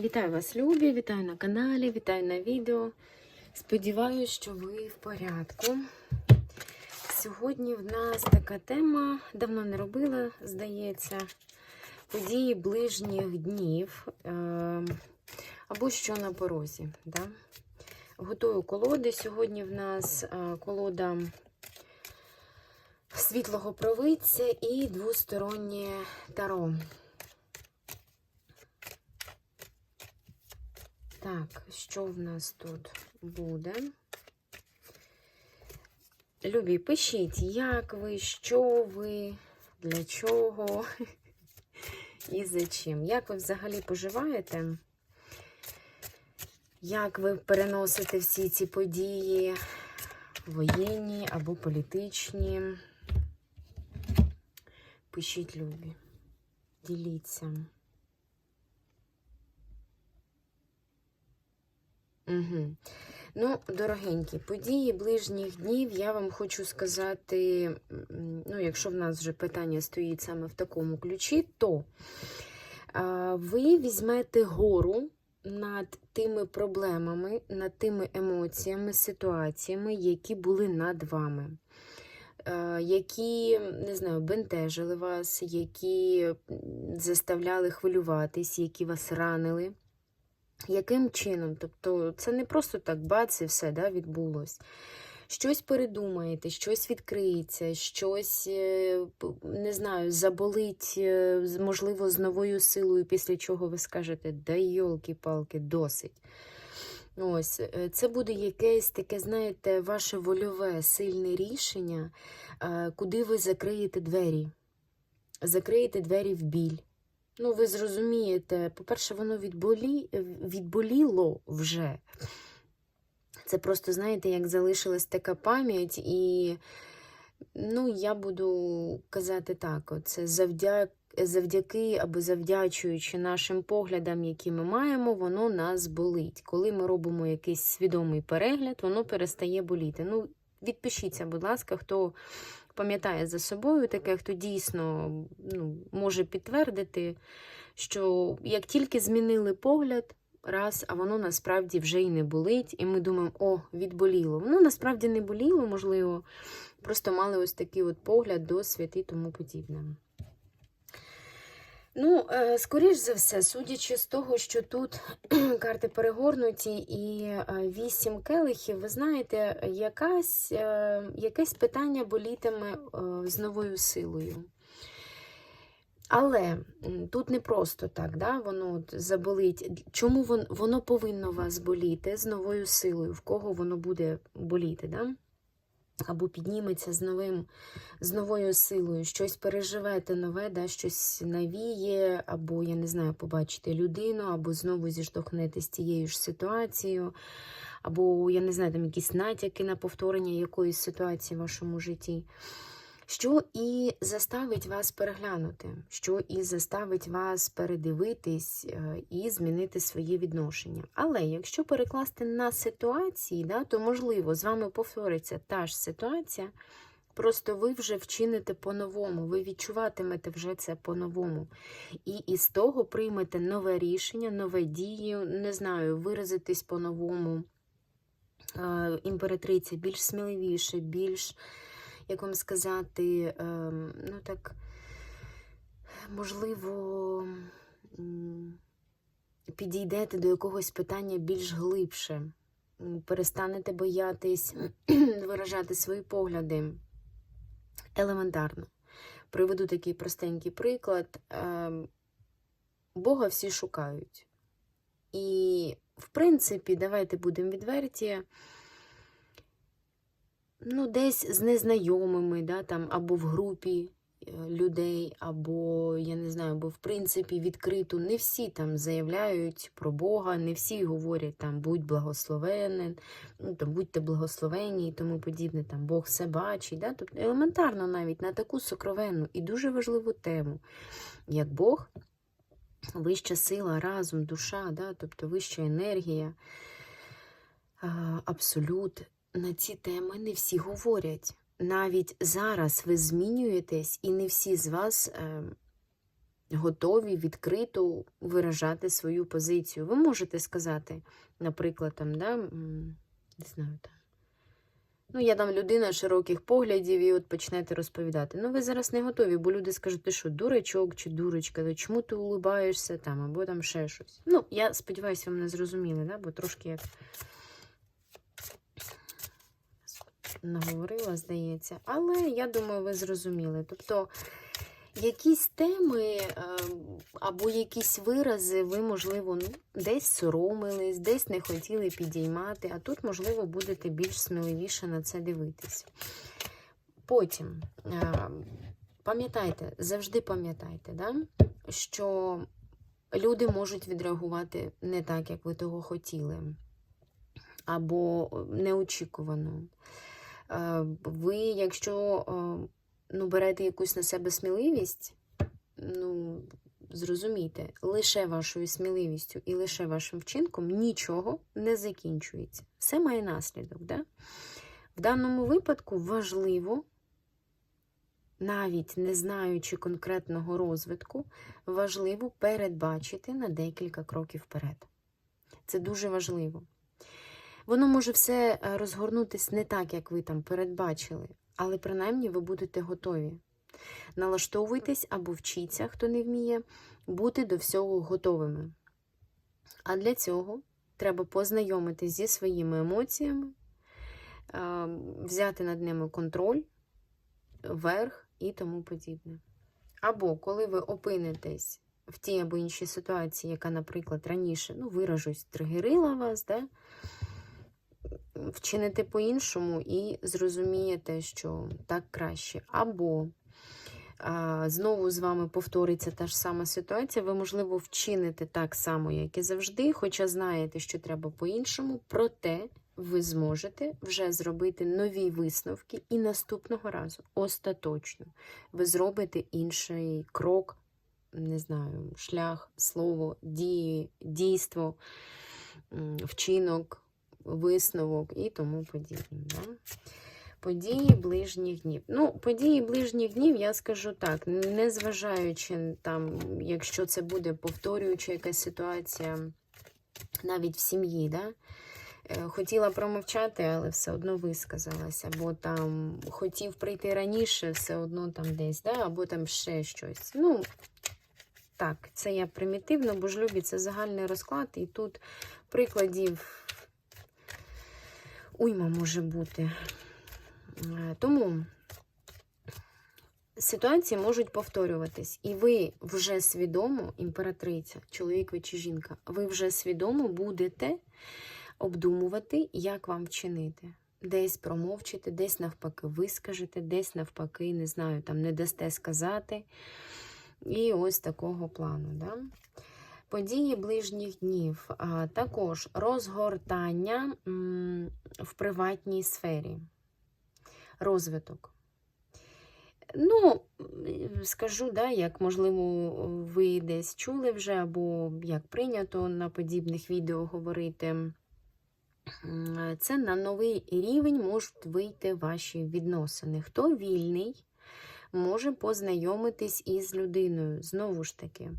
Вітаю вас, любі! Вітаю на каналі, вітаю на відео. Сподіваюсь, що ви в порядку. Сьогодні в нас така тема, давно не робила, здається, події ближніх днів е, або що на порозі. Да? Готую колоди. Сьогодні в нас е, колода світлого провидця і двостороннє таро. Так, що в нас тут буде? Любі, пишіть, як ви, що ви, для чого і за чим. Як ви взагалі поживаєте? Як ви переносите всі ці події, воєнні або політичні? Пишіть, любі, діліться. Угу. Ну, дорогенькі, події ближніх днів я вам хочу сказати, ну, якщо в нас вже питання стоїть саме в такому ключі, то а, ви візьмете гору над тими проблемами, над тими емоціями, ситуаціями, які були над вами. е, Які, не знаю, бентежили вас, які заставляли хвилюватись, які вас ранили. Яким чином? Тобто це не просто так бац і все да, відбулось. Щось передумаєте, щось відкриється, щось, е, не знаю, заболить, е, можливо, з новою силою, після чого ви скажете, да йолки-палки, досить. Ось, е, це буде якесь таке, знаєте, ваше вольове, сильне рішення, куди ви закриєте двері. Закриєте двері в біль. Ну, ви зрозумієте, по-перше, воно відболі... відболіло вже. Це просто, знаєте, як залишилась така пам'ять, і ну, я буду казати так: це завдяки, завдяки або завдячуючи нашим поглядам, які ми маємо, воно нас болить. Коли ми робимо якийсь свідомий перегляд, воно перестає боліти. Ну, відпишіться, будь ласка, хто пам'ятає за собою таке, хто дійсно ну, може підтвердити, що як тільки змінили погляд, раз, а воно насправді вже й не болить, і ми думаємо, о, відболіло. Воно насправді не боліло, можливо, просто мали ось такий от погляд, досвід і тому подібне. Ну, е, скоріш за все, судячи з того, що тут карти перегорнуті і е, вісім келихів, ви знаєте, якась, е, якесь питання болітиме з новою силою. Але тут не просто так, да, воно заболить. Чому воно, воно повинно вас боліти з новою силою? В кого воно буде боліти? Да? Або підніметься з новим, з новою силою, щось переживете нове, да, щось навіє, або, я не знаю, побачите людину, або знову зіштовхнете з тією ж ситуацією, або, я не знаю, там якісь натяки на повторення якоїсь ситуації в вашому житті. Що і заставить вас переглянути, що і заставить вас передивитись е, і змінити своє відношення. Але якщо перекласти на ситуації, да, то можливо з вами повториться та ж ситуація, просто ви вже вчините по-новому, ви відчуватимете вже це по-новому. І із того приймете нове рішення, нове дію, не знаю, виразитись по-новому. Е, Імператриця більш сміливіше, більш як вам сказати, ем, ну так, можливо, підійдете до якогось питання більш глибше, перестанете боятись виражати свої погляди елементарно. Приведу такий простенький приклад. Ем, Бога всі шукають. І, в принципі, давайте будемо відверті ну, десь з незнайомими, да, там, або в групі е, людей, або, я не знаю, або в принципі відкрито. Не всі там заявляють про Бога, не всі говорять там будь благословенен, ну, там, будьте благословені і тому подібне, там Бог все бачить. Да? Тобто елементарно навіть на таку сокровенну і дуже важливу тему, як Бог, вища сила, разум, душа, да? тобто вища енергія, абсолют на ці теми не всі говорять. Навіть зараз ви змінюєтесь, і не всі з вас е, готові відкрито виражати свою позицію. Ви можете сказати, наприклад, там, да, не знаю, там. Ну, я там людина широких поглядів, і от почнете розповідати. Ну, ви зараз не готові, бо люди скажуть, ти що, дурачок чи дурочка, то чому ти улибаєшся там, або там ще щось. Ну, я сподіваюся, ви мене зрозуміли, да? бо трошки як наговорила, здається. Але я думаю, ви зрозуміли. Тобто, якісь теми е, або якісь вирази ви, можливо, ну, десь соромились, десь не хотіли підіймати, а тут, можливо, будете більш сміливіше на це дивитись. Потім, е, пам'ятайте, завжди пам'ятайте, да, що люди можуть відреагувати не так, як ви того хотіли, або неочікувано. Е, Ви, якщо е, ну, берете якусь на себе сміливість, ну, зрозумійте, лише вашою сміливістю і лише вашим вчинком нічого не закінчується. Все має наслідок. Да? В даному випадку важливо, навіть не знаючи конкретного розвитку, важливо передбачити на декілька кроків вперед. Це дуже важливо. Воно може все е, розгорнутись не так, як ви там передбачили, але принаймні ви будете готові. Налаштовуйтесь або вчіться, хто не вміє, бути до всього готовими. А для цього треба познайомитись зі своїми емоціями, е, взяти над ними контроль, верх і тому подібне. Або коли ви опинитесь в тій або іншій ситуації, яка, наприклад, раніше, ну, виражусь, тригерила вас, да? Вчините по-іншому і зрозумієте, що так краще. Або знову з вами повториться та ж сама ситуація, ви, можливо, вчините так само, як і завжди, хоча знаєте, що треба по-іншому, проте ви зможете вже зробити нові висновки, і наступного разу остаточно. Ви зробите інший крок, не знаю, шлях, слово, дії, дійство, вчинок висновок і тому подібне. Да? Події ближніх днів. Ну, події ближніх днів, я скажу так, незважаючи там, якщо це буде повторююча якась ситуація навіть в сім'ї, да? Е, хотіла промовчати, але все одно висказалася, або там хотів прийти раніше, все одно там десь, да? або там ще щось. Ну, так, це я примітивно, бо ж любі це загальний розклад, і тут прикладів уйма може бути. Е, Тому ситуації можуть повторюватись, і ви вже свідомо, імператриця, чоловік ви чи жінка, ви вже свідомо будете обдумувати, як вам вчинити. Десь промовчите, десь навпаки вискажете, десь навпаки, не знаю, там не дасте сказати. І ось такого плану. Да? Події ближніх днів, також розгортання в приватній сфері, розвиток. Ну, скажу, да, як, можливо, ви десь чули вже, або як прийнято на подібних відео говорити, це на новий рівень можуть вийти ваші відносини. Хто вільний, може познайомитись із людиною. Знову ж таки.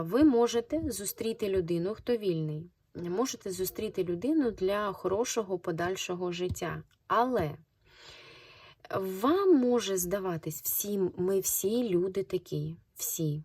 Ви можете зустріти людину, хто вільний. Можете зустріти людину для хорошого подальшого життя. Але вам може здаватись всім, ми всі люди такі. Всі.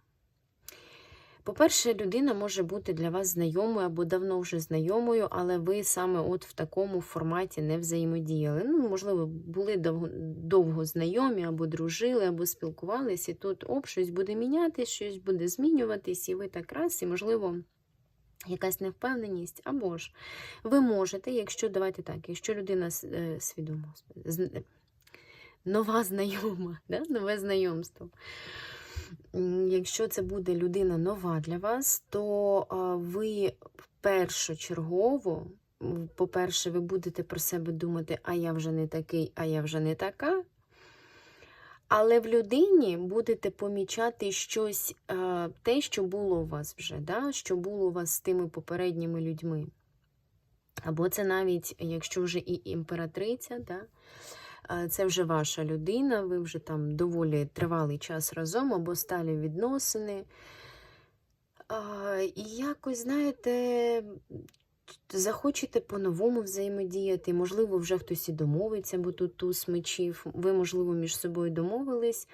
По-перше, людина може бути для вас знайомою або давно вже знайомою, але ви саме от в такому форматі не взаємодіяли. Ну, можливо, були довго, довго знайомі, або дружили, або спілкувалися, і тут оп, щось буде мінятись, щось буде змінюватись, і ви так раз, і, можливо, якась невпевненість. Або ж ви можете, якщо давайте так, якщо людина е, свідома, з- нова знайома, да? нове знайомство. Якщо це буде людина нова для вас, то ви першочергово, по-перше, ви будете про себе думати, а я вже не такий, а я вже не така. Але в людині будете помічати щось, те, що було у вас вже, да? що було у вас з тими попередніми людьми. Або це навіть, якщо вже і імператриця, да? Це вже ваша людина, ви вже там доволі тривалий час разом або сталі відносини. І якось, знаєте, захочете по-новому взаємодіяти, можливо, вже хтось і домовиться, бо тут туз мечів, ви, можливо, між собою домовились,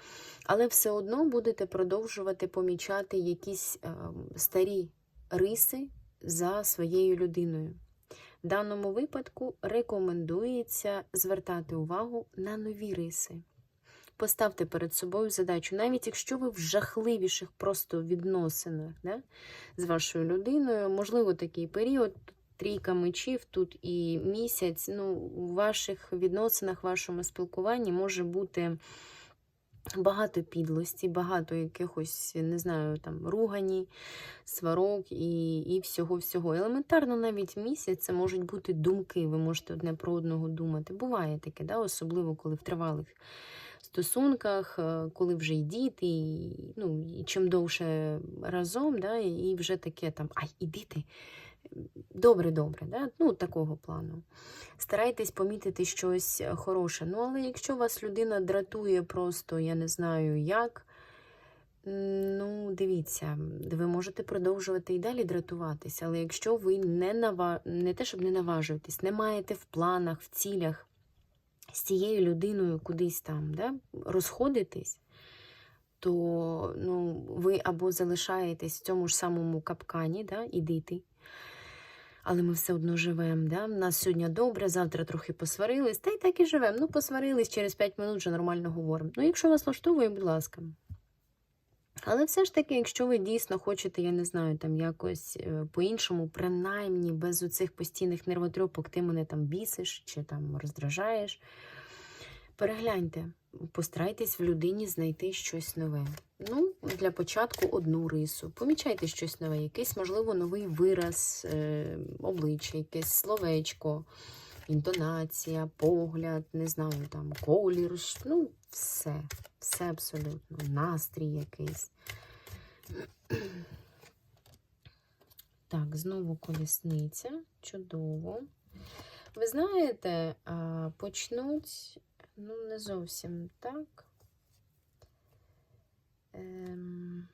але все одно будете продовжувати помічати якісь е, старі риси за своєю людиною. В даному випадку рекомендується звертати увагу на нові риси. Поставте перед собою задачу, навіть якщо ви в жахливіших просто відносинах да, з вашою людиною, можливо, такий період, трійка мечів, тут і місяць, ну, у ваших відносинах, в вашому спілкуванні може бути багато підлості, багато якихось, не знаю, там, ругані, сварок і, і всього-всього. Елементарно, навіть місяць це можуть бути думки, ви можете одне про одного думати. Буває таке, да? особливо коли в тривалих стосунках, е, коли вже й діти, і, ну, і чим довше разом, да? і вже таке там, ай, і діти. Добре, добре, да? ну, такого плану. Старайтесь помітити щось хороше. Ну, але якщо вас людина дратує просто, я не знаю як, ну, дивіться, ви можете продовжувати і далі дратуватися, але якщо ви не нава... не те, щоб не наважуєтесь, не маєте в планах, в цілях з цією людиною кудись там да, розходитись, то ну, ви або залишаєтесь в цьому ж самому капкані, да, ідити, але ми все одно живемо. Да? У нас сьогодні добре, завтра трохи посварились, та й так і живемо. Ну, посварились, через 5 минут вже нормально говоримо. Ну, якщо вас влаштовує, будь ласка. Але все ж таки, якщо ви дійсно хочете, я не знаю, там якось е, по-іншому, принаймні без оцих постійних нервотрьопок, ти мене там бісиш чи там роздражаєш, перегляньте, постарайтесь в людині знайти щось нове. Ну, для початку одну рису. Помічайте щось нове, якийсь, можливо, новий вираз е, обличчя, якесь словечко, інтонація, погляд, не знаю, там, колір, ну, все, все абсолютно, настрій якийсь. Так, знову колісниця. Чудово. Ви знаєте, почнуть, ну, не зовсім так. Ем,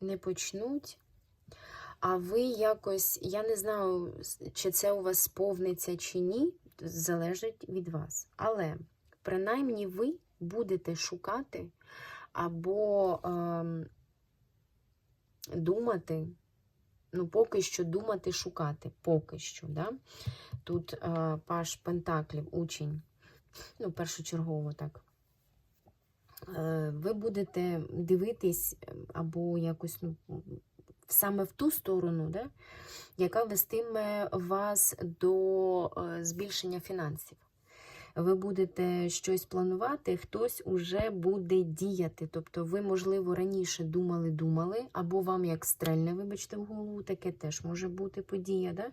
не почнуть. А ви якось, я не знаю, чи це у вас сповниться чи ні, залежить від вас. Але принаймні ви будете шукати або ем, думати, ну, поки що думати, шукати, поки що. Да? Тут е, Паш Пентаклів, учень, ну, першочергово так. Е, ви будете дивитись або якось ну, саме в ту сторону, да, яка вестиме вас до е, збільшення фінансів. Ви будете щось планувати, хтось уже буде діяти. Тобто, ви, можливо, раніше думали-думали, або вам як стрельне, вибачте, в голову, таке теж може бути подія. Да?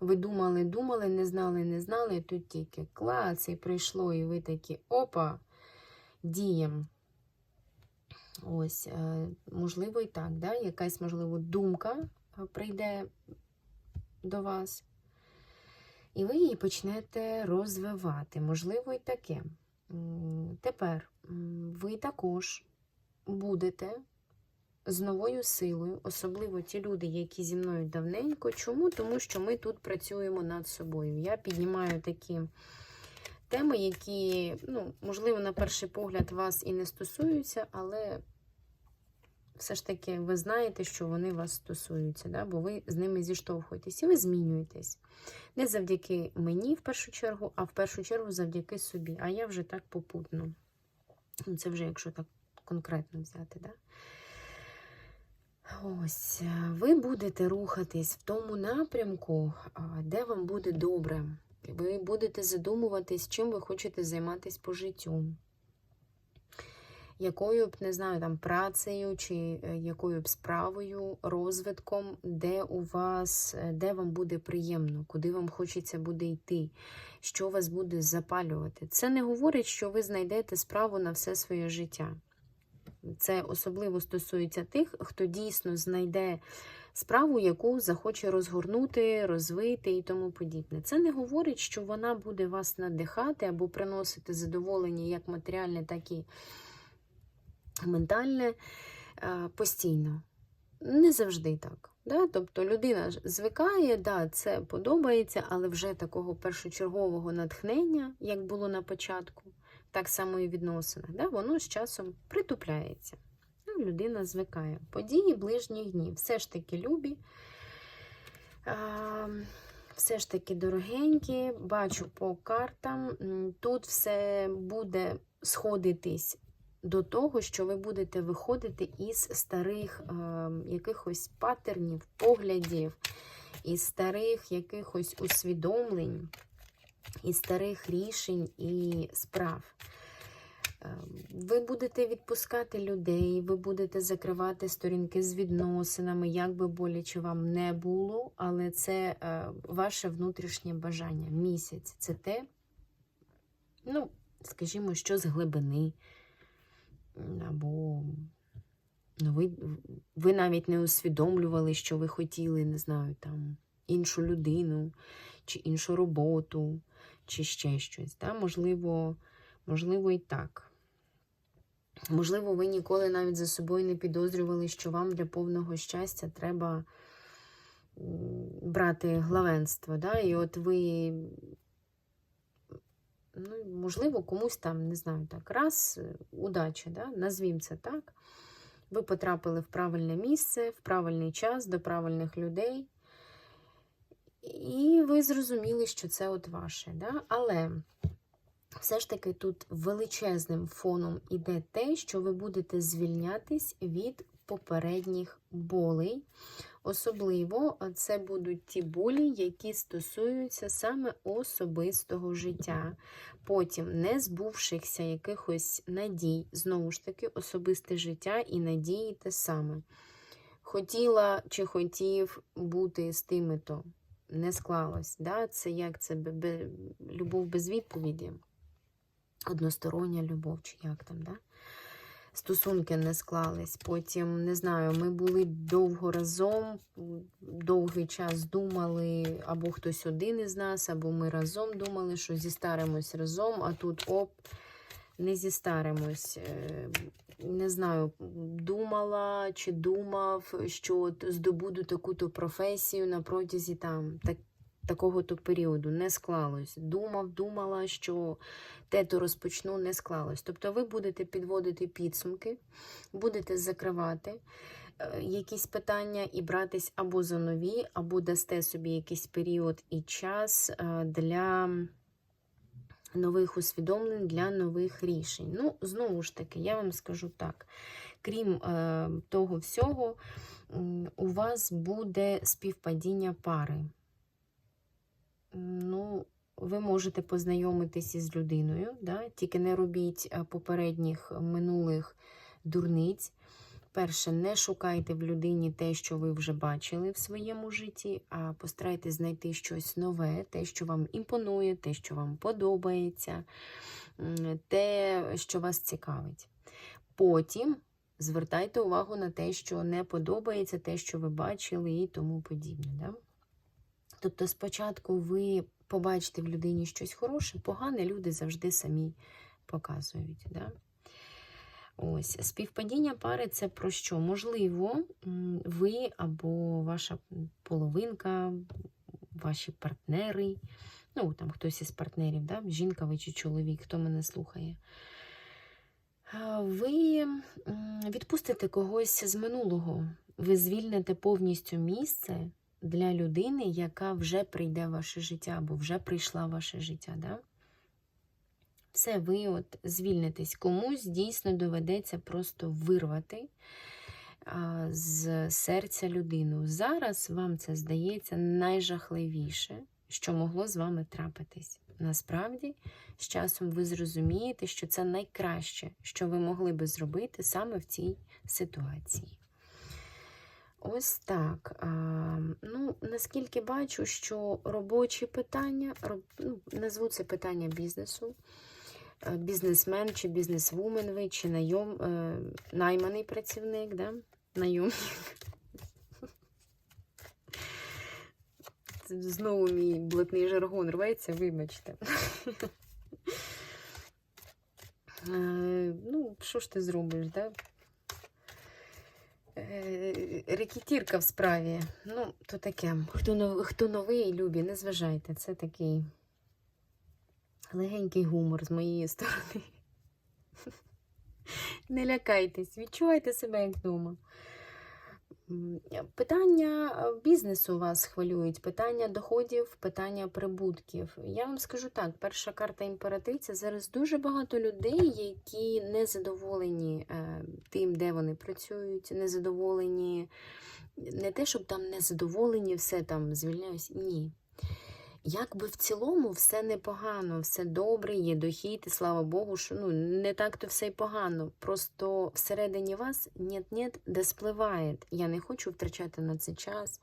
Ви думали, думали, не знали, не знали, тут тільки клац, і прийшло, і ви такі опа, дієм. Ось, е, можливо, і так, да? якась, можливо, думка прийде до вас, і ви її почнете розвивати. Можливо, і таке. Тепер ви також будете з новою силою, особливо ті люди, які зі мною давненько. Чому? Тому що ми тут працюємо над собою. Я піднімаю такі теми, які, ну, можливо, на перший погляд вас і не стосуються, але все ж таки ви знаєте, що вони вас стосуються, да? бо ви з ними зіштовхуєтесь і ви змінюєтесь. Не завдяки мені в першу чергу, а в першу чергу завдяки собі. А я вже так попутно. Ну, Це вже, якщо так конкретно взяти. Да? Ось, ви будете рухатись в тому напрямку, де вам буде добре. Ви будете задумуватись, чим ви хочете займатися по життю. Якою б, не знаю, там працею чи е, якою б справою, розвитком, де у вас, е, де вам буде приємно, куди вам хочеться буде йти, що вас буде запалювати. Це не говорить, що ви знайдете справу на все своє життя. Це особливо стосується тих, хто дійсно знайде справу, яку захоче розгорнути, розвити і тому подібне. Це не говорить, що вона буде вас надихати або приносити задоволення як матеріальне, так і ментальне е, постійно. Не завжди так. Да? Тобто людина звикає, да, це подобається, але вже такого першочергового натхнення, як було на початку, так само і в відносинах, да? воно з часом притупляється. Ну, людина звикає. Події ближніх днів. Все ж таки любі, а, все ж таки дорогенькі. Бачу по картам. Тут все буде сходитись до того, що ви будете виходити із старих е, якихось патернів, поглядів, із старих якихось усвідомлень, із старих рішень і справ. Е, Ви будете відпускати людей, ви будете закривати сторінки з відносинами, як би боляче вам не було, але це е, ваше внутрішнє бажання. Місяць це те, ну, скажімо, що з глибини. Або ну, ви, ви навіть не усвідомлювали, що ви хотіли, не знаю, там, іншу людину, чи іншу роботу, чи ще щось. Да? Можливо, можливо, і так. Можливо, ви ніколи навіть за собою не підозрювали, що вам для повного щастя треба брати главенство. Да? І от ви, ну, можливо, комусь там, не знаю, так, раз, е, удача, да? назвім це так. Ви потрапили в правильне місце, в правильний час, до правильних людей. І ви зрозуміли, що це от ваше. Да? Але все ж таки тут величезним фоном іде те, що ви будете звільнятись від попередніх болей. Особливо це будуть ті болі, які стосуються саме особистого життя. Потім не збувшихся якихось надій, знову ж таки, особисте життя і надії те саме. Хотіла чи хотів бути з тими-то, не склалось. Да? Це як це любов без відповіді одностороння любов, чи як там, да? Стосунки не склались. Потім, не знаю, ми були довго разом, довгий час думали, або хтось один із нас, або ми разом думали, що зістаримось разом, а тут оп, не зістаримось. Е, Не знаю, думала чи думав, що здобуду таку-то професію на протязі там так, такого-то періоду. Не склалось. Думав, думала, що те-то розпочну, не склалось. Тобто ви будете підводити підсумки, будете закривати е, якісь питання і братись або за нові, або дасте собі якийсь період і час е, для нових усвідомлень, для нових рішень. Ну, знову ж таки, я вам скажу так: крім е, того всього, у вас буде співпадіння пари. Ну, ви можете познайомитись із людиною, да? тільки не робіть е, попередніх минулих дурниць. Перше, не шукайте в людині те, що ви вже бачили в своєму житті, а постарайтесь знайти щось нове, те, що вам імпонує, те, що вам подобається, те, що вас цікавить. Потім звертайте увагу на те, що не подобається, те, що ви бачили, і тому подібне. Да? Тобто, спочатку ви побачите в людині щось хороше, погане люди завжди самі показують. Да? Ось, співпадіння пари це про що? Можливо, ви або ваша половинка, ваші партнери, ну, там хтось із партнерів, да? жінка ви чи чоловік, хто мене слухає. Ви відпустите когось з минулого. Ви звільните повністю місце для людини, яка вже прийде в ваше життя, або вже прийшла в ваше життя. Да? Все, ви от звільнитесь. Комусь дійсно доведеться просто вирвати з серця людину. Зараз вам це здається найжахливіше, що могло з вами трапитись. Насправді, з часом ви зрозумієте, що це найкраще, що ви могли би зробити саме в цій ситуації. Ось так. Ну, наскільки бачу, що робочі питання, ну, назву це питання бізнесу, бізнесмен чи бізнесвумен ви, чи найом, е, найманий працівник, да? найомник. знову мій блатний жаргон рветься, вибачте. Е, Ну, що ж ти зробиш, да? Е, Рекетірка в справі. Ну, то таке. Хто новий, любі, не зважайте. Це такий легенький гумор з моєї сторони. Не лякайтесь, відчувайте себе як вдома. Питання бізнесу вас хвилюють, питання доходів, питання прибутків. Я вам скажу так: перша карта імператриця зараз дуже багато людей, які не задоволені е, тим, де вони працюють, не задоволені, не те, щоб там не задоволені, все там звільняюсь. Ні. Якби в цілому все непогано, все добре, є дохід, і слава Богу, що ну, не так то все й погано. Просто всередині вас нет-нет, де спливає. Я не хочу втрачати на це час,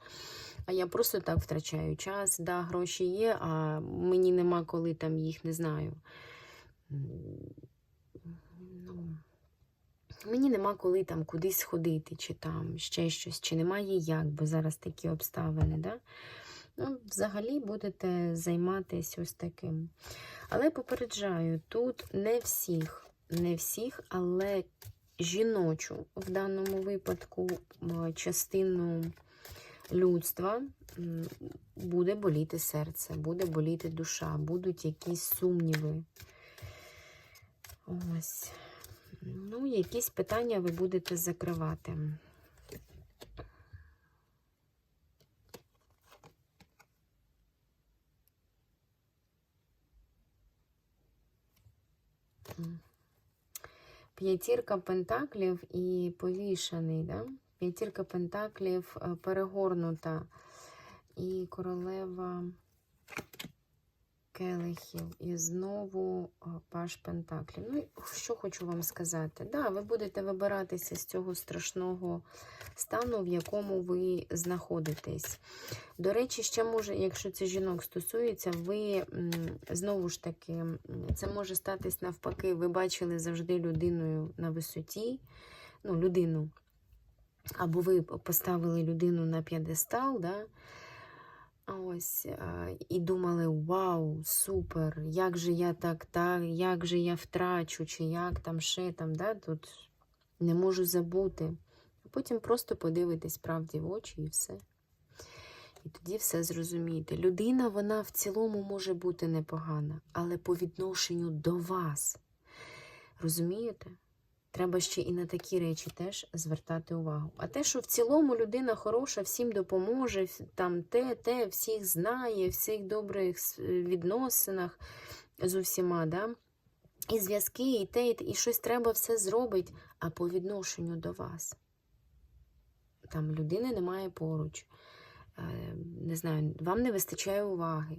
а я просто так втрачаю час. Да, гроші є, а мені нема коли там їх не знаю. Ну, мені нема коли там кудись ходити, чи там ще щось, чи немає як, бо зараз такі обставини. Да? Ну, взагалі будете займатися ось таким. Але попереджаю, тут не всіх, не всіх, але жіночу в даному випадку частину людства буде боліти серце, буде боліти душа, будуть якісь сумніви. Ось. Ну, якісь питання ви будете закривати. П'ятірка пентаклів і повішений, да? П'ятірка пентаклів е, перегорнута. І королева келихів. І знову е, паш пентаклів. Ну, що хочу вам сказати? Да, ви будете вибиратися з цього страшного стану, в якому ви знаходитесь. До речі, ще може, якщо це жінок стосується, ви знову ж таки, це може статись навпаки, ви бачили завжди людиною на висоті, ну, людину, або ви поставили людину на п'єдестал, да? Ось, і думали, вау, супер, як же я так, так, як же я втрачу, чи як там ще там, да, тут не можу забути. А потім просто подивитись правді в очі і все. І тоді все зрозумієте. Людина, вона в цілому може бути непогана, але по відношенню до вас. Розумієте? Треба ще і на такі речі теж звертати увагу. А те, що в цілому людина хороша, всім допоможе, там те, те, всіх знає, всіх добрих відносинах з усіма, да? і зв'язки, і те, і, те, і щось треба все зробить, а по відношенню до вас. Там людини немає поруч. Е, Не знаю, вам не вистачає уваги.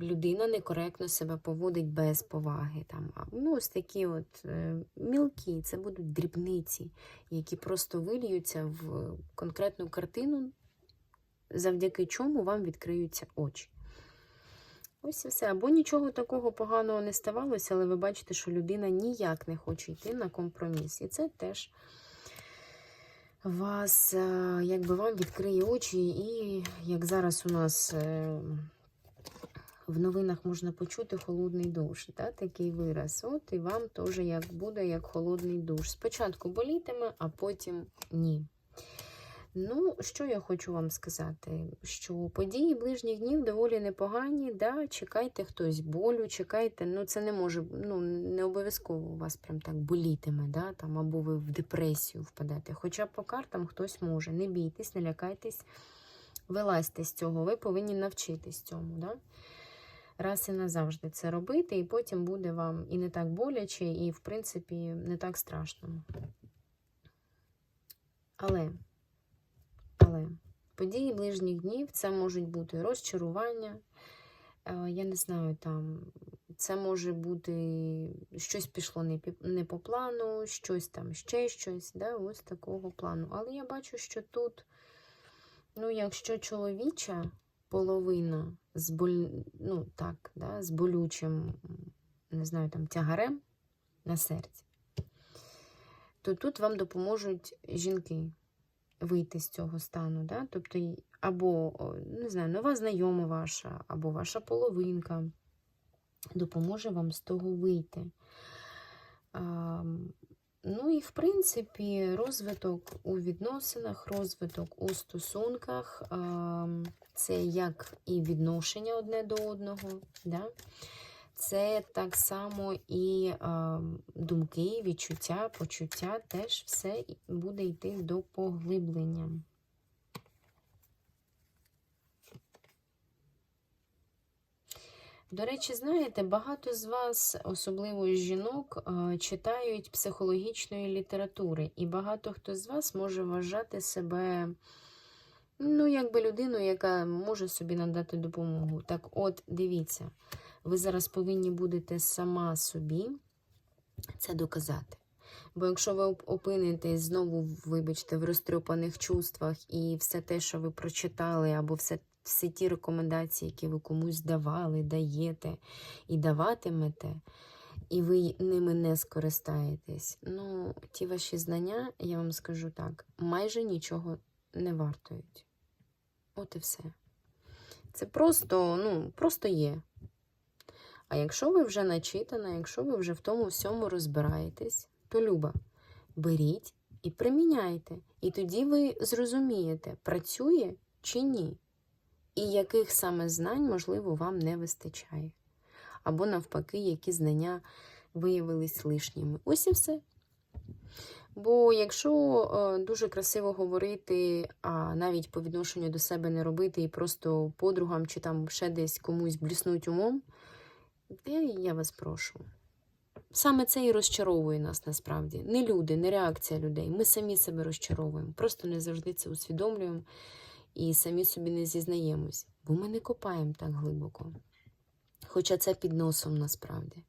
Людина некоректно себе поводить без поваги. Там. Ну, ось такі от е, мілкі, це будуть дрібниці, які просто вильються в конкретну картину, завдяки чому вам відкриються очі. Ось і все. Або нічого такого поганого не ставалося, але ви бачите, що людина ніяк не хоче йти на компроміс. І це теж вас, е, якби вам відкриє очі, і як зараз у нас е, в новинах можна почути холодний душ, да, такий вираз. От і вам теж як буде як холодний душ. Спочатку болітиме, а потім ні. Ну, що я хочу вам сказати? Що події ближніх днів доволі непогані. Да? Чекайте хтось болю, чекайте. Ну, це не може, ну, не обов'язково у вас прям так болітиме, да? там, або ви в депресію впадете. Хоча по картам хтось може. Не бійтесь, не лякайтесь, вилазьте з цього. Ви повинні навчитись цьому. Да? Раз і назавжди це робити, і потім буде вам і не так боляче, і, в принципі, не так страшно. Але. Але події ближніх днів це можуть бути розчарування. е, Я не знаю, там це може бути щось пішло не, по плану, щось там, ще щось, да, ось такого плану. Але я бачу, що тут, ну, якщо чоловіча половина з боль... ну, так, да, з болючим, не знаю, там, тягарем на серці, то тут вам допоможуть жінки. вийти з цього стану. Да? Тобто, або, не знаю, нова знайома ваша, або ваша половинка допоможе вам з того вийти. І, в принципі, розвиток у відносинах, розвиток у стосунках це як і відношення одне до одного. Да? Це так само і думки, відчуття, почуття, теж все буде йти до поглиблення. До речі, знаєте, багато з вас, особливо жінок, читають психологічної літератури, і багато хто з вас може вважати себе ну, якби людиною, яка може собі надати допомогу. Так от, дивіться, ви зараз повинні будете сама собі це доказати. Бо якщо ви опинитесь знову, вибачте, в розтрьопаних чувствах і все те, що ви прочитали, або все, всі ті рекомендації, які ви комусь давали, даєте і даватимете, і ви ними не скористаєтесь, ну, ті ваші знання, я вам скажу так, майже нічого не вартують. От і все. Це просто, ну, просто є. А якщо ви вже начитана, якщо ви вже в тому всьому розбираєтесь, то люба, беріть і приміняйте. І тоді ви зрозумієте, працює чи ні. І яких саме знань, можливо, вам не вистачає. Або навпаки, які знання виявились лишніми. Ось і все. Бо якщо е, дуже красиво говорити, а навіть по відношенню до себе не робити і просто подругам чи там ще десь комусь бліснуть умом, я, я вас прошу. Саме це і розчаровує нас насправді. Не люди, не реакція людей. Ми самі себе розчаровуємо. Просто не завжди це усвідомлюємо і самі собі не зізнаємось, бо ми не копаємо так глибоко. Хоча це під носом насправді.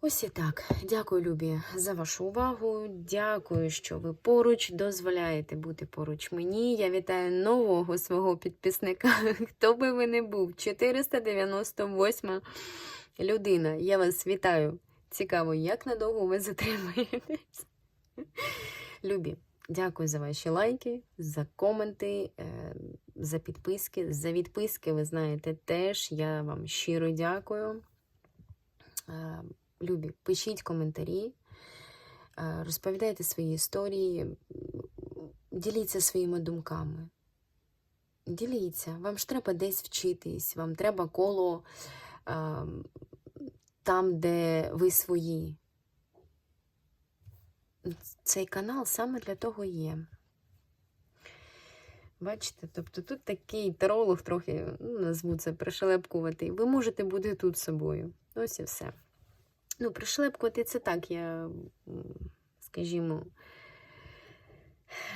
Ось і так. Дякую, Любі, за вашу увагу. Дякую, що ви поруч дозволяєте бути поруч мені. Я вітаю нового свого підписника. Хто би ви не був? 498 людина. Я вас вітаю. Цікаво, як надовго ви затримаєтесь. Любі, дякую за ваші лайки, за коменти, е, за підписки. За відписки, ви знаєте, теж я вам щиро дякую. Е, Любі, пишіть коментарі, е, розповідайте свої історії, діліться своїми думками. Діліться, вам ж треба десь вчитись, вам треба коло е, там, де ви свої. Цей канал саме для того є. Бачите, тобто тут такий таролог трохи, ну, назву це пришелепкуватий. Ви можете бути тут собою. Ось і все. Ну, пришлепкувати це так, я, скажімо,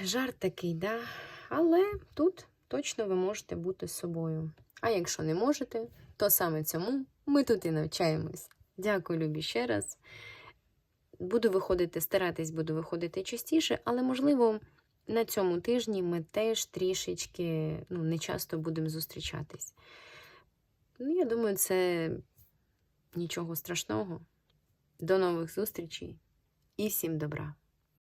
жарт такий, да? але тут точно ви можете бути собою. А якщо не можете, то саме цьому ми тут і навчаємось. Дякую, Любі, ще раз. Буду виходити, старатись буду виходити частіше, але, можливо, на цьому тижні ми теж трішечки, ну, не часто будемо зустрічатись. Ну, я думаю, це нічого страшного. До нових зустрічей і всім добра!